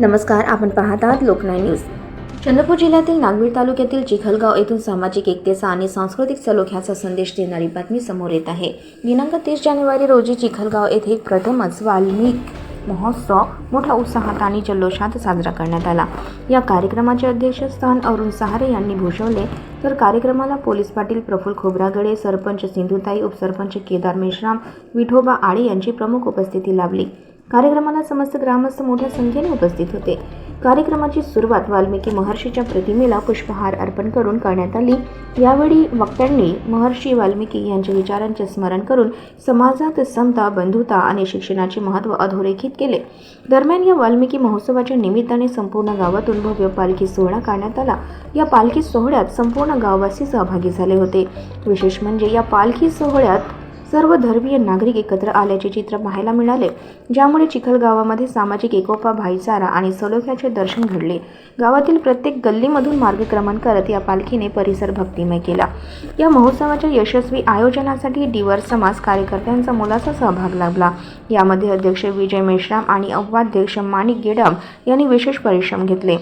नमस्कार आपण पाहत आहात लोकनाय न्यूज. चंद्रपूर जिल्ह्यातील नागवीर तालुक्यातील चिखलगाव येथून सामाजिक एकतेचा आणि सांस्कृतिक सलोख्याचा संदेश देणारी बातमी समोर येत आहे. दिनांक तीस जानेवारी रोजी चिखलगाव येथे प्रथमच वाल्मिक महोत्सव मोठ्या उत्साहात आणि जल्लोषात साजरा करण्यात आला. या कार्यक्रमाचे अध्यक्षस्थान अरुण सहारे यांनी भूषवले. तर कार्यक्रमाला पोलीस पाटील प्रफुल्ल खोब्रागडे सरपंच सिंधुताई उपसरपंच केदार मेश्राम विठोबा आळे यांची प्रमुख उपस्थिती लाभली. कार्यक्रमाला समस्त ग्रामस्थ मोठ्या संख्येने उपस्थित होते. कार्यक्रमाची सुरुवात वाल्मिकी महर्षीच्या प्रतिमेला पुष्पहार अर्पण करून करण्यात आली. यावेळी वक्त्यांनी महर्षी वाल्मिकी यांच्या विचारांचे स्मरण करून समाजात समता बंधुता आणि शिक्षणाचे महत्त्व अधोरेखित केले. दरम्यान या वाल्मिकी महोत्सवाच्या निमित्ताने संपूर्ण गावातून भव्य पालखी सोहळा काढण्यात आला. या पालखी सोहळ्यात संपूर्ण गाववासी सहभागी झाले होते. विशेष म्हणजे या पालखी सोहळ्यात सर्व धर्मीय नागरिक एकत्र आल्याचे चित्र पाहायला मिळाले. ज्यामुळे चिखलगावामध्ये सामाजिक एकोपा भाईचारा आणि सलोख्याचे दर्शन घडले. गावातील प्रत्येक गल्लीमधून मार्गक्रमण करत या पालखीने परिसर भक्तिमय केला. या महोत्सवाच्या यशस्वी आयोजनासाठी डिवर समाज कार्यकर्त्यांचा मोलाचा सहभाग लाभला. यामध्ये अध्यक्ष विजय मेश्राम आणि उपाध्यक्ष माणिक गेडाम यांनी विशेष परिश्रम घेतले.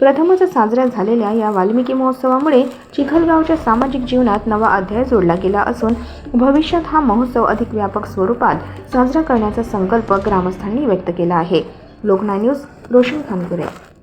प्रथमच साजऱ्या झालेल्या या वाल्मिकी महोत्सवामुळे चिखलगावच्या सामाजिक जीवनात नवा अध्याय जोडला गेला असून भविष्यात हा महोत्सव अधिक व्यापक स्वरूपात साजरा करण्याचा संकल्प ग्रामस्थांनी व्यक्त केला आहे. लोकना न्यूज रोशन खानपुरे.